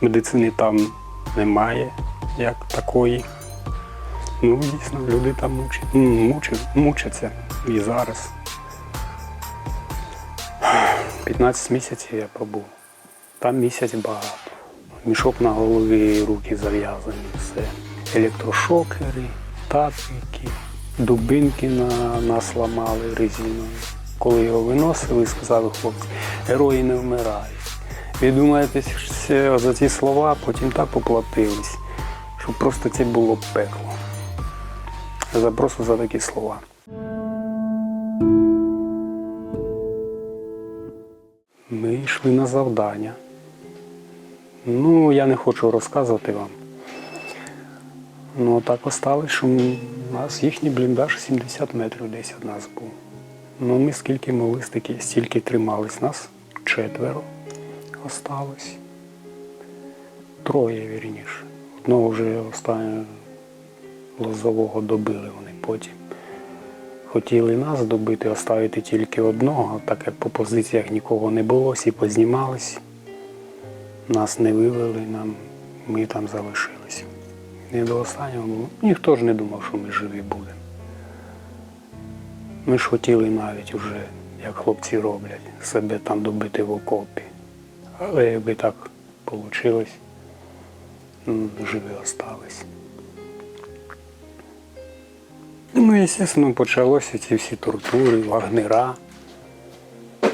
медицини там немає як такої. Ну, дійсно, люди там мучать, мучать, мучаться і зараз. 15 місяців я пробув. Там місяць багато. Мішок на голові, руки зав'язані, все. Електрошокери, тапки, дубинки на, нас ламали резиною. Коли його виносили, сказали хлопці, герої не вмирають. Ви думаєте, що за ці слова потім так поплатились, що просто це було пекло. За просто за такі слова. Ми йшли на завдання. Ну, я не хочу розказувати вам. Ну, так осталось, що у нас їхній бліндаж 70 метрів десь від нас був. Ну, ми скільки стільки, стільки тримались. Нас четверо осталось. Троє, вірніше. Одного вже останнього лозового добили вони потім. Хотіли нас добити, оставити тільки одного, так як по позиціях нікого не було, всі познімались. Нас не вивели, нам, ми там залишились. Не до останнього було. Ніхто ж не думав, що ми живі будемо. Ми ж хотіли навіть уже, як хлопці роблять, себе там добити в окопі. Але якби так вийшло, живі остались. Ну, звісно, почалося ці всі тортури, вагнера,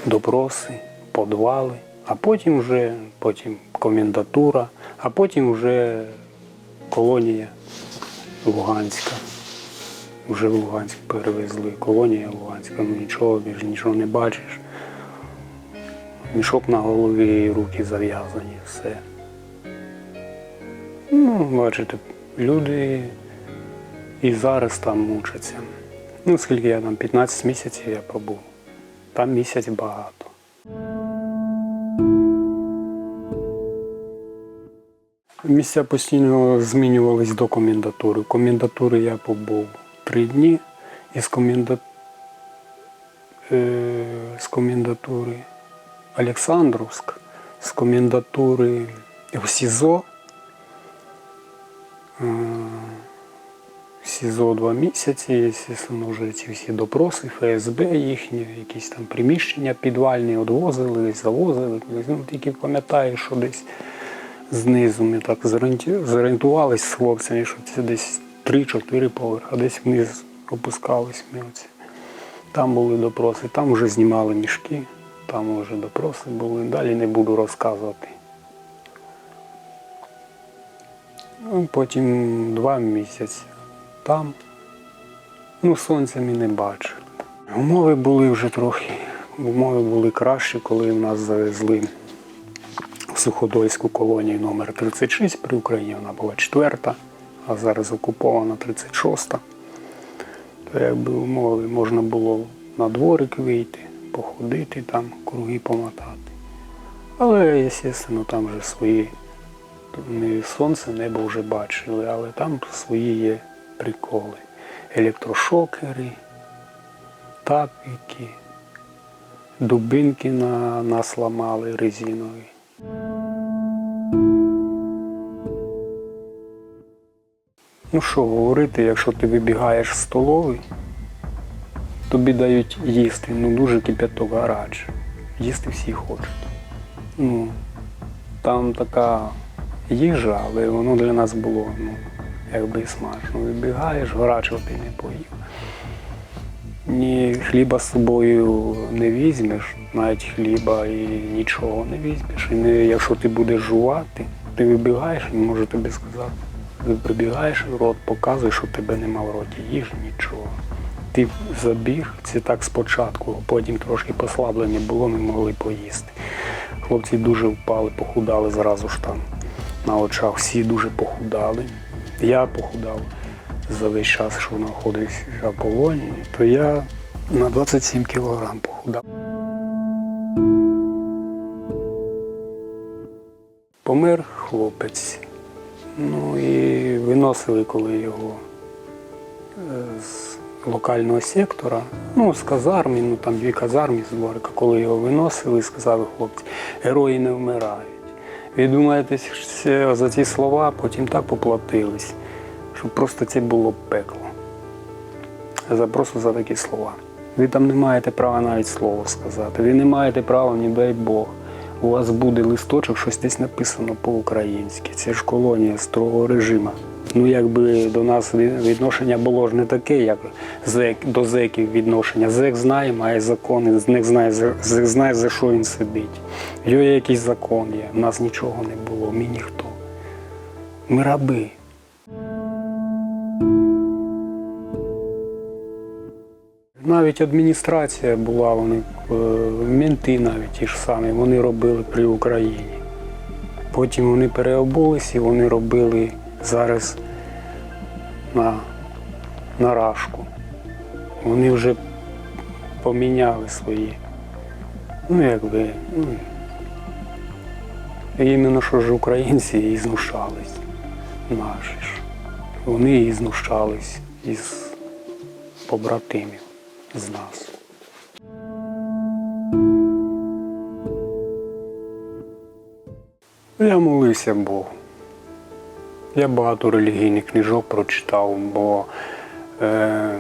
допроси, подвали, а потім вже потім комендатура, а потім вже колонія Луганська. Вже в Луганськ перевезли. Колонія Луганська, ну нічого, більш нічого не бачиш. Мішок на голові, руки зав'язані, все. Ну, бачите, люди і зараз там мучаться. Ну, скільки я там, 15 місяців я пробув. Там місяць багато. Місця постійно змінювались до комендатури. Комендатури я побув три дні і з, коменда... е... з комендатури Олександровськ, з комендатури в СІЗО. Е... СІЗО два місяці, звісно, вже ці всі допроси, ФСБ їхні, якісь там приміщення підвальні відвозили, завозили. Ну, тільки пам'ятаю, що десь знизу ми так зорієнту- зорієнтувались з хлопцями, що це десь 3-4 поверхи, а десь вниз опускались ми оці. Там були допроси, там вже знімали мішки, там вже допроси були. Далі не буду розказувати. Ну, Потім два місяці там. Ну, сонця ми не бачили. Умови були вже трохи. Умови були кращі, коли нас завезли в Суходольську колонію номер 36 при Україні вона була четверта, а зараз окупована 36-та. То якби умови можна було на дворик вийти, походити там, круги помотати. Але, звісно, там вже свої ми сонце, небо вже бачили, але там свої є приколи. Електрошокери, тапки, дубинки на нас ламали резинові. Ну що говорити, якщо ти вибігаєш з столової, тобі дають їсти, ну дуже кипяток гарач. Їсти всі хочуть. Ну, там така їжа, але воно для нас було ну, якби і смачно. Вибігаєш, гарячого ти не поїв. Ні хліба з собою не візьмеш, навіть хліба і нічого не візьмеш. І не, якщо ти будеш жувати, ти вибігаєш, він може тобі сказати. Ти прибігаєш, рот показує, що тебе нема в роті їжі, нічого. Ти забіг, це так спочатку, потім трошки послаблення було, ми могли поїсти. Хлопці дуже впали, похудали зразу ж там на очах. Всі дуже похудали. Я похудав за весь час, що знаходився в полоні, то я на 27 кілограм похудав. Помер хлопець. Ну і виносили, коли його е, з локального сектора, ну, з казарми, ну там дві казарми з дворика, коли його виносили, сказали хлопці, герої не вмирають. Ви думаєте, за ці слова потім так поплатились, що просто це було пекло. За просто за такі слова. Ви там не маєте права навіть слово сказати. Ви не маєте права, ні дай Бог. У вас буде листочок, щось десь написано по-українськи. Це ж колонія строгого режиму. Ну, якби до нас відношення було ж не таке, як зек, до зеків відношення. Зек знає, має закони, з них знає, зек знає, за що він сидить. Його є якийсь закон є. У нас нічого не було, ми ніхто. Ми раби. Навіть адміністрація була, вони, е, менти навіть ті ж самі, вони робили при Україні. Потім вони переобулись і вони робили зараз на, на рашку. Вони вже поміняли свої. Ну, якби, ну, іменно що ж українці і знущались. Наші ж. Вони і знущались із побратимів з нас. Я молився Богу. Я багато релігійних книжок прочитав, бо е,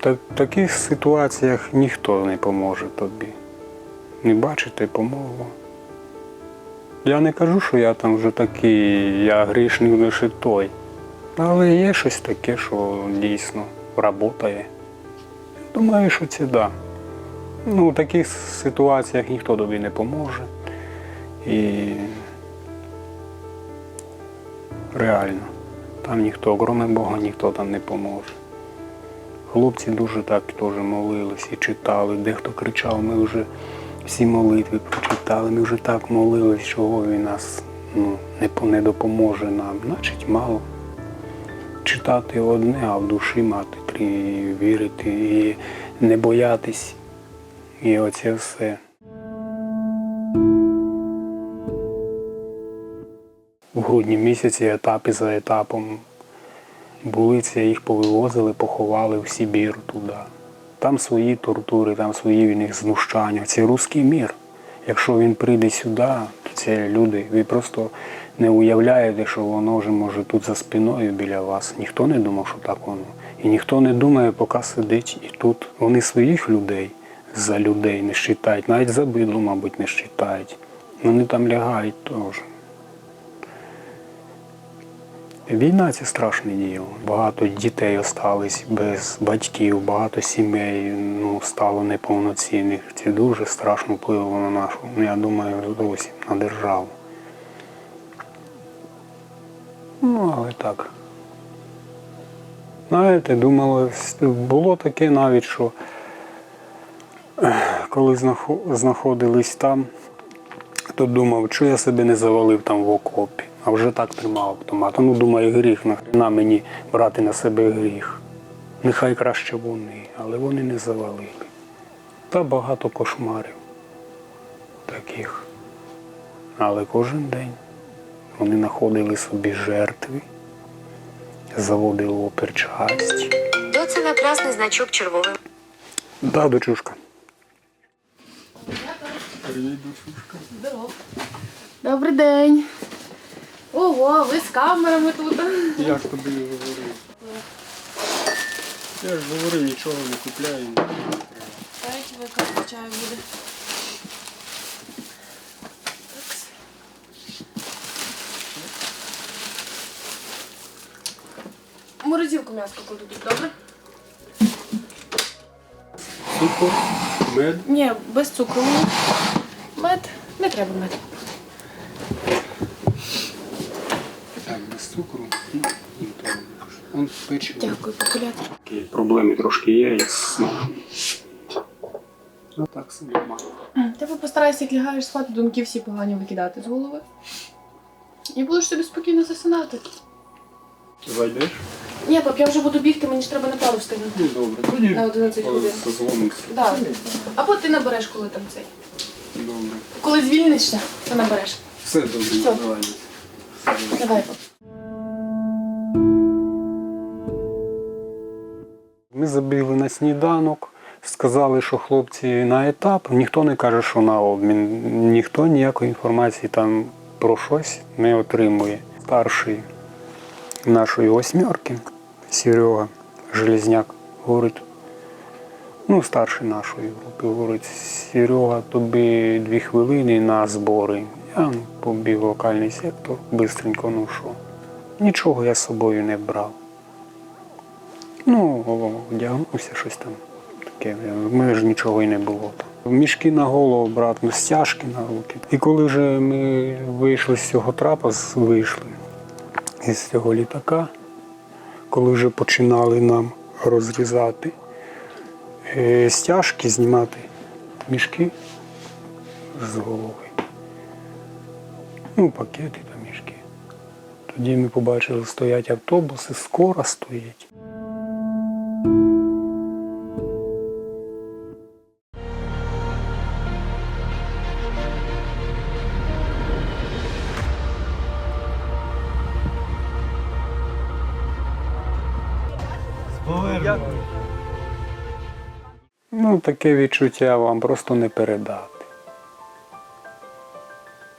та, в таких ситуаціях ніхто не поможе тобі. Не бачите помогу. Я не кажу, що я там вже такий, я грішний лише той. Але є щось таке, що дійсно працює. Думаю, що це да. Ну, в таких ситуаціях ніхто тобі не поможе. І реально, там ніхто, окрім Бога, ніхто там не поможе. Хлопці дуже так теж молились і читали. Дехто кричав, ми вже всі молитви прочитали, ми вже так молились, чого він нас ну, не, не допоможе нам. Значить, мало читати одне, а в душі мати три, вірити і не боятись. І оце все. В грудні місяці етапи за етапом були це, їх повивозили, поховали в Сибір туди. Там свої тортури, там свої в них знущання. Це руський мір. Якщо він прийде сюди, то це люди. Ви просто не уявляєте, що воно вже може тут за спиною біля вас. Ніхто не думав, що так воно. І ніхто не думає, поки сидить і тут. Вони своїх людей за людей не вважають, навіть за бидло, мабуть, не вважають. Вони там лягають теж. Війна це страшне діло. Багато дітей остались без батьків, багато сімей ну, стало неповноцінних. Це дуже страшно впливало на нашу, ну, я думаю, зовсім на державу. Ну, але так. Знаєте, думали, було таке навіть, що коли знаходились там, то думав, що я себе не завалив там в окопі, а вже так тримав автомат. Ну, думаю, гріх, нахрена мені брати на себе гріх. Нехай краще вони, але вони не завалили. Та багато кошмарів таких. Але кожен день вони знаходили собі жертви, заводили в оперчасть. Доці на красний значок червовим. Да, дочушка. Добрий день. Ого, ви з камерами тут. Я ж тобі говорив. Я ж говорив, нічого не купляю. Дайте ви капу чаю буде. Морозилку м'яско кладу тут, добре? Цукор, мед. Ні, без цукру. Мед. Не треба мед. Так, без цукру. І то. Он печиво. Дякую, покуляти. Такі Проблеми трошки є із смаком. Ну так собі мало. Ти постарайся, як лягаєш спати, думки всі погані викидати з голови. І будеш собі спокійно засинати. Зайдеш? Ні, пап, я вже буду бігти, мені ж треба на пару встигнути. Ну добре. Тоді На 11 годин. созвонимося. Да. Або ти набереш, коли там цей. Добре. Коли звільнишся, то набереш. Все добре, Все. давай. Давай. Ми забігли на сніданок, сказали, що хлопці на етап. Ніхто не каже, що на обмін. Ніхто ніякої інформації там про щось не отримує. Старший нашої восьмерки, Серега Железняк, говорить, ну, старший нашої групи, говорить, Серега, тобі дві хвилини на збори. Я побіг в локальний сектор, бистренько, ну що. Нічого я з собою не брав. Ну, одягнувся щось там таке. В мене ж нічого і не було. Мішки на голову, обратно, стяжки на руки. І коли вже ми вийшли з цього трапа, вийшли із цього літака, коли вже починали нам розрізати стяжки, знімати мішки з голови. Ну, пакети та мішки. Тоді ми побачили, стоять автобуси, скоро стоїть. Ну, таке відчуття вам просто не передати.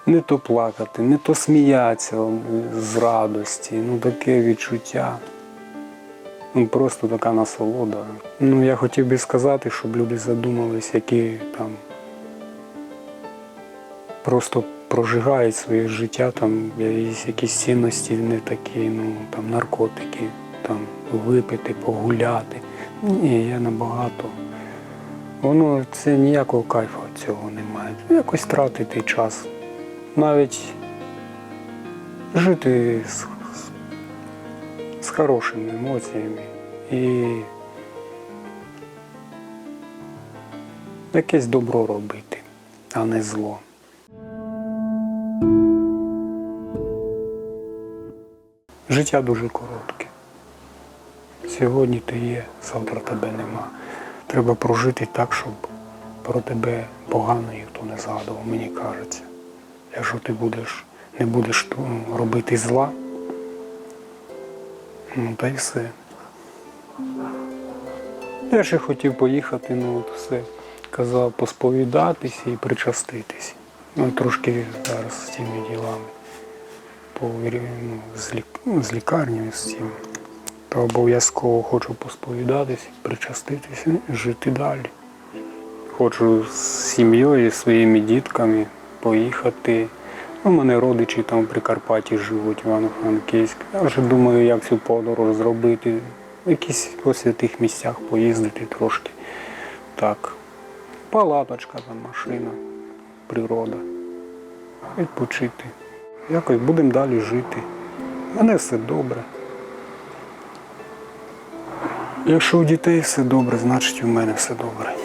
Не то плакати, не то сміятися з радості. Ну таке відчуття. Ну, просто така насолода. Ну, я хотів би сказати, щоб люди задумались, які там просто прожигають своє життя, там якісь цінності не такі, ну там наркотики, там випити, погуляти. Ні, я набагато. Воно це ніякого кайфу цього немає. Якось тратити час. Навіть жити з, з хорошими емоціями і якесь добро робити, а не зло. Життя дуже коротке. Сьогодні ти є, завтра тебе нема. Треба прожити так, щоб про тебе погано ніхто не згадував, мені кажеться. Якщо ти будеш, не будеш робити зла, ну та й все. Я ще хотів поїхати, ну от все. Казав посповідатися і причаститись. Ну, трошки зараз з цими ділами. По, ну, з, лік, ну, з лікарнею з цим. Та обов'язково хочу посповідатись, причаститися жити далі. Хочу з сім'єю, своїми дітками поїхати. У мене родичі там в Прикарпатті живуть, Івано-Франківськ. Я вже думаю, як цю подорож зробити. В якісь по святих місцях поїздити трошки. Так. Палаточка, там машина, природа. Відпочити. Якось будемо далі жити. У мене все добре. Якщо у дітей все добре, значить у мене все добре.